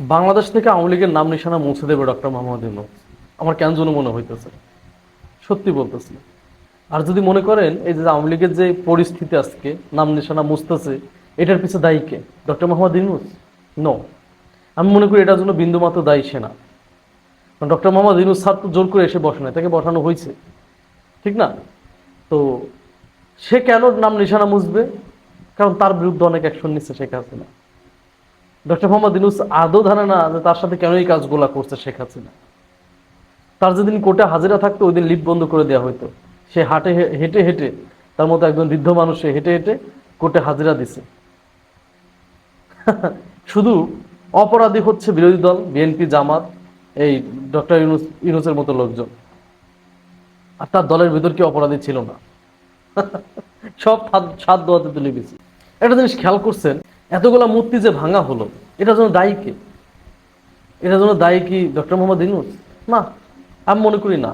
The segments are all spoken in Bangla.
বাংলাদেশ থেকে আওয়ামী লীগের নাম নিশানা মুছে দেবে ডক্টর মোহাম্মদ ইউনুস। আমার কেন যেন মনে হইতেছে? সত্যি বলতেছি। আর যদি মনে করেন, এই যে আওয়ামী লীগের যে পরিস্থিতি আজকে, নাম নিশানা মুছতেছে, এটার পিছনে দায়ী কে? ডক্টর মোহাম্মদ ইউনুস? নো আমি মনে করি এটার জন্য বিন্দুমাত্র দায়ী সে সেনা ডক্টর মোহাম্মদ ইউনুস স্যার তো জোর করে এসে বসে নাই, তাকে বসানো হয়েছে। ঠিক না? তো সে কেন নাম নিশানা মুছবে? কারণ তার বিরুদ্ধে অনেক অ্যাকশন নিচ্ছে শেখ হাসিনা। ডক্টর মোহাম্মদ ইউনুস আদৌ ধারে না যে তার সাথে কেন এই কাজগুলা করছে শেখ হাসিনা। তার যেদিন কোর্টে হাজিরা থাকতো, ওই দিন লিফট বন্ধ করে দেওয়া হতো সে হাটে হেঁটে হেঁটে, তার মতো একজন বৃদ্ধ মানুষ সে হেঁটে হেঁটে কোর্টে হাজিরা দিছে। শুধু অপরাধী হচ্ছে বিরোধী দল, বিএনপি, জামাত, এই ডক্টর ইউনুস ইউনুসের মতো লোকজন। আর তার দলের ভিতর কি অপরাধী ছিল না। সব সাত দোয়াতে তুলে গেছি একটা জিনিস খেয়াল করছেন এতগুলা মূর্তি যে ভাঙা হলো, এটা জন্য দায়ী কে? এটা জন্য দায়ী কি ডক্টর মোহাম্মদ ইনুস না, আমি মনে করি না।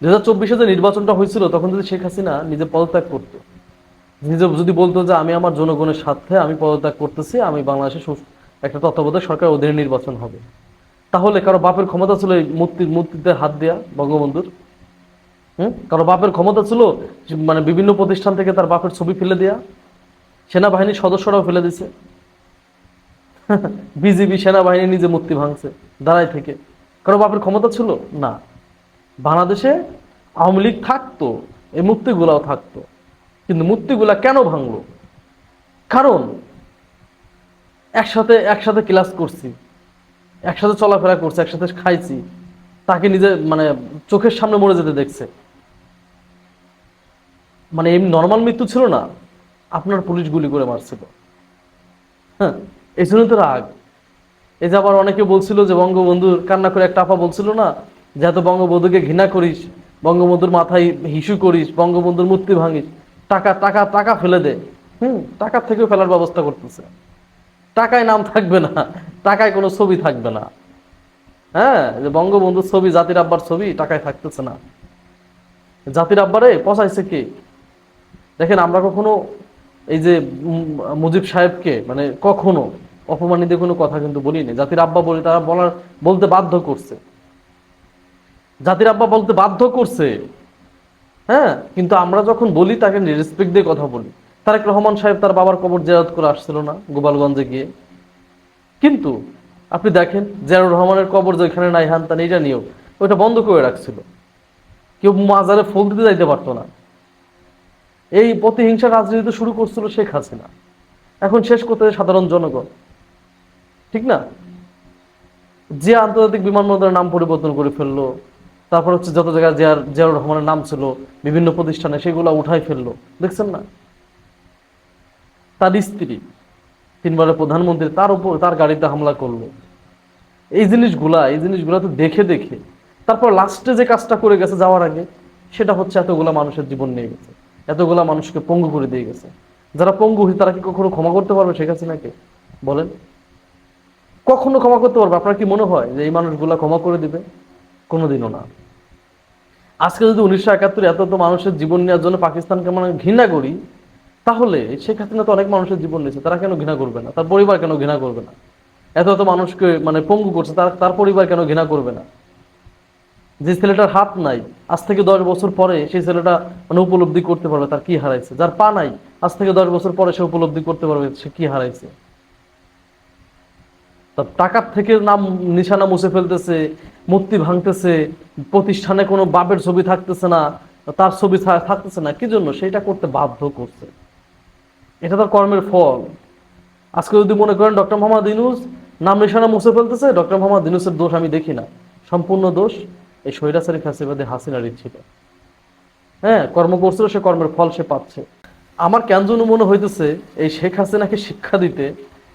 দু হাজার চব্বিশে যে নির্বাচনটা হয়েছিল, তখন যদি শেখ হাসিনা নিজে পদত্যাগ করতো, নিজে যদি বলতো যে আমি আমার জনগণের স্বার্থে আমি পদত্যাগ করতেছি, আমি বাংলাদেশে একটা তত্ত্বাবধায়ক সরকার অধীনে নির্বাচন হবে, তাহলে কারও বাপের ক্ষমতা ছিল এই মূর্তির মূর্তিতে হাত দেয়া বঙ্গবন্ধুর? হুম? কারও বাপের ক্ষমতা ছিল মানে বিভিন্ন প্রতিষ্ঠান থেকে তার বাপের ছবি ফেলে দেয়া? সেনাবাহিনীর সদস্যরাও ফেলে দিছে। বিজিবি সেনাবাহিনী নিজে মূর্তি ভাঙছে, দাঁড়ায় থেকে। কারও বাপের ক্ষমতা ছিল? না। বাংলাদেশে আওয়ামী লীগ থাকতো, এই মূর্তিগুলাও থাকতো। কিন্তু মূর্তিগুলা কেন ভাঙলো? কারণ একসাথে একসাথে ক্লাস করছি, একসাথে চলাফেরা করছি, একসাথে খাইছি। তাকে নিজে মানে চোখের সামনে মরে যেতে দেখছে। মানে এমনি নর্মাল মৃত্যু ছিল না। আপনার পুলিশ গুলি করে মারছিল। হ্যাঁ এই জন্য তো রাগ। এই যে আবার অনেকে বলছিল যে বঙ্গবন্ধুর কান্না করে একটা আপা বলছিল না, যে এত বঙ্গবন্ধুকে ঘৃণা করিস, বঙ্গবন্ধুর মাথায় হিসু করিস, বঙ্গবন্ধুর মূর্তি ভাঙিস, টাকা টাকা টাকা ফেলে দে। হুম, টাকার থেকেও ফেলার ব্যবস্থা করতেছে। টাকায় নাম থাকবে না, টাকায় কোনো ছবি থাকবে না। হ্যাঁ যে বঙ্গবন্ধুর ছবি, জাতির আব্বার ছবি, টাকায় থাকতেছে না। জাতির আব্বারে পচাইছে কে? দেখেন, আমরা কখনো এই যে মুজিব সাহেবকে মানে কখনো অপমানিত কোনো কথা কিন্তু বলিনি। জাতির আব্বা বলি তারা বলার, বলতে বাধ্য করছে। জাতির আব্বা বলতে বাধ্য করছে। হ্যাঁ কিন্তু আমরা যখন বলি, তাকে রেসপেক্ট দিয়ে কথা বলি। তারেক রহমান সাহেব তার বাবার কবর জেরাত করে আসছিল না, গোপালগঞ্জে গিয়ে। কিন্তু আপনি দেখেন জিয়াউর রহমানের কবর যেখানে নাই, হান তান এটা নিয়েও, ওইটা বন্ধ করে রাখছিল। কেউ মাজারে ফুল দিতে যাইতে পারতো না। এই প্রতিহিংসা রাজনীতি শুরু করছিল শেখ হাসিনা, এখন শেষ করতে সাধারণ জনগণ। ঠিক না? যে আন্তর্জাতিক বিমানবন্দরের নাম পরিবর্তন করে ফেলল, তারপর হচ্ছে যত জায়গায় জিয়ার জিয়াউর রহমানের নাম ছিল, বিভিন্ন প্রতিষ্ঠানে সেগুলো উঠাই ফেলল। দেখছেন না? তার স্ত্রী, তিনবারের প্রধানমন্ত্রী, তার উপর তার গাড়িতে হামলা করল। এই জিনিসগুলা এই জিনিসগুলা তো দেখে দেখে, তারপর লাস্টে যে কাজটা করে গেছে যাওয়ার আগে, সেটা হচ্ছে এতগুলা মানুষের জীবন নিয়ে গেছে। এতগুলা মানুষকে পঙ্গু করে দিয়ে গেছে। যারা পঙ্গু হয়েছে তারা কি কখনো ক্ষমা করতে পারবে শেখ হাসিনাকে বলেন। কখনো ক্ষমা করতে পারবে? আপনার কি মনে হয় যে এই মানুষগুলা ক্ষমা করে দিবে? কোনোদিনও না। আজকে যদি উনিশশো একাত্তর এত এত মানুষের জীবন নেওয়ার জন্য পাকিস্তানকে মানে ঘৃণা করি, তাহলে শেখ হাসিনা তো অনেক মানুষের জীবন নিয়েছে, তারা কেন ঘৃণা করবে না? তার পরিবার কেন ঘৃণা করবে না? এত এত মানুষকে মানে পঙ্গু করছে, তার তার পরিবার কেন ঘৃণা করবে না? যে ছেলেটার হাত নাই, আজ থেকে দশ বছর পরে সেই ছেলেটা মানে উপলব্ধি করতে পারবে তার কি হারাইছে। যার পা নাই, আজ থেকে দশ বছর পরে সে উপলব্ধি করতে পারবে সে কি হারাইছে। তা টাকার থেকে নাম, নিশানা মুছে ফেলতেছে, মূর্তি ভাঙতেছে, প্রতিষ্ঠানে কোনো বাপের ছবি থাকতেছে না, তার ছবি থাকতেছে না, কি জন্য? সেটা করতে বাধ্য করছে। এটা তার কর্মের ফল। আজকে যদি মনে করেন ডক্টর মোহাম্মদ ইনুস নাম, নিশানা মুছে ফেলতেছে, ডক্টর মোহাম্মদ ইনুসের দোষ আমি দেখি না। সম্পূর্ণ দোষ এই স্বৈরাচারী ফ্যাসিবাদে হাসিনারই ছিল। হ্যাঁ কর্ম করছিল, সে কর্মের ফল সে পাচ্ছে। আমার কেন যেন মনে হইতেছে, এই শেখ হাসিনাকে শিক্ষা দিতে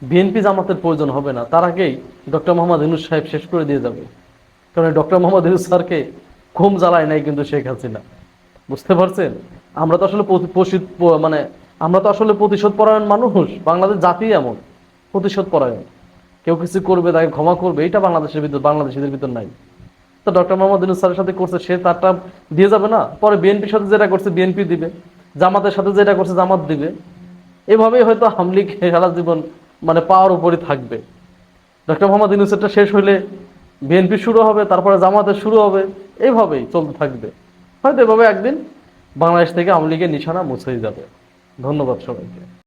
বিএনপি জামাতের প্রয়োজন হবে না। তার আগেই ডক্টর মোহাম্মদ ইনুস সাহেব শেষ করে দিয়ে যাবে। কারণ ডক্টর মোহাম্মদ ইনুস স্যারকে ঘুম জ্বালায় নাই কিন্তু শেখ হাসিনা। বুঝতে পারছেন? আমরা তো আসলে মানে আমরা তো আসলে প্রতিশোধ পরায়ণ মানুষ। বাংলাদেশ জাতি এমন প্রতিশোধ পরায়ণ কেউ কিছু করবে, তাকে ক্ষমা করবে এটা বাংলাদেশের ভিতর বাংলাদেশিদের ভিতর নাই। তো ডক্টর মোহাম্মদ ইনুস স্যারের সাথে করছে, সে তারটা দিয়ে যাবে না। পরে বিএনপির সাথে যেটা করছে, বিএনপি দিবে। জামাতের সাথে যেটা করছে, জামাত দিবে। এভাবেই হয়তো হামলিক সারা জীবন মানে পাওয়ার উপরই থাকবে। ডক্টর মোহাম্মদ ইউনুসেরটা শেষ হলে বিএনপি শুরু হবে, তারপরে জামাতের শুরু হবে এইভাবেই চলতে থাকবে। হয়তো এভাবে একদিন বাংলাদেশ থেকে আওয়ামী লীগের নিশানা মুছেই যাবে। ধন্যবাদ সবাইকে।